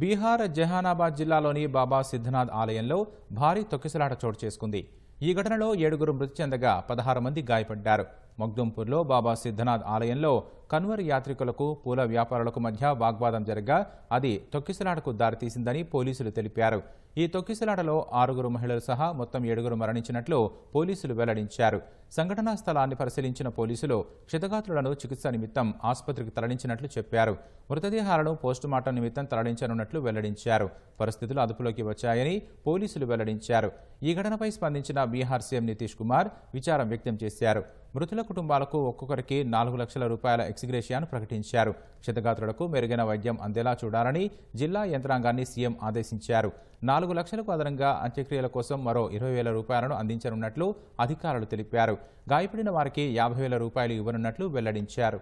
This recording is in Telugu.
బీహార్ జహానాబాద్ జిల్లాలోని బాబా సిద్ధనాథ్ ఆలయంలో భారీ తొక్కిసలాట చోటు చేసుకుంది. ఈ ఘటనలో ఏడుగురు మృతి చెందగా పదహారు మంది గాయపడ్డారు. మగ్దుంపూర్లో బాబా సిద్ధనాథ్ ఆలయంలో కన్వర్ యాత్రికులకు పూల వ్యాపారులకు మధ్య వాగ్వాదం జరగా అది తొక్కిసలాటకు దారితీసిందని పోలీసులు తెలిపారు. ఈ తొక్కిసలాటలో ఆరుగురు మహిళలు సహా మొత్తం ఏడుగురు మరణించినట్లు పోలీసులు వెల్లడించారు. సంఘటనా స్థలాన్ని పరిశీలించిన పోలీసులు క్షతగాత్రులను చికిత్స నిమిత్తం ఆసుపత్రికి తరలించినట్లు చెప్పారు. మృతదేహాలను పోస్టుమార్టం నిమిత్తం తరలించనున్నట్లు వెల్లడించారు. పరిస్థితులు అదుపులోకి వచ్చాయని పోలీసులు వెల్లడించారు. ఈ ఘటనపై స్పందించిన బీహార్ సీఎం నితీష్ కుమార్ విచారం వ్యక్తం చేశారు. మృతుల కుటుంబాలకు ఒక్కొక్కరికి నాలుగు లక్షల రూపాయల ఎక్స్గ్రేషియాను ప్రకటించారు. క్షతగాత్రులకు మెరుగైన వైద్యం అందేలా చూడాలని జిల్లా యంత్రాంగాన్ని సీఎం ఆదేశించారు. నాలుగు లక్షలకు అదనంగా అంత్యక్రియల కోసం మరో ఇరవై వేల రూపాయలను అందించనున్నట్లు అధికారులు తెలిపారు. గాయపడిన వారికి యాభై వేల రూపాయలు ఇవ్వనున్నట్లు వెల్లడించారు.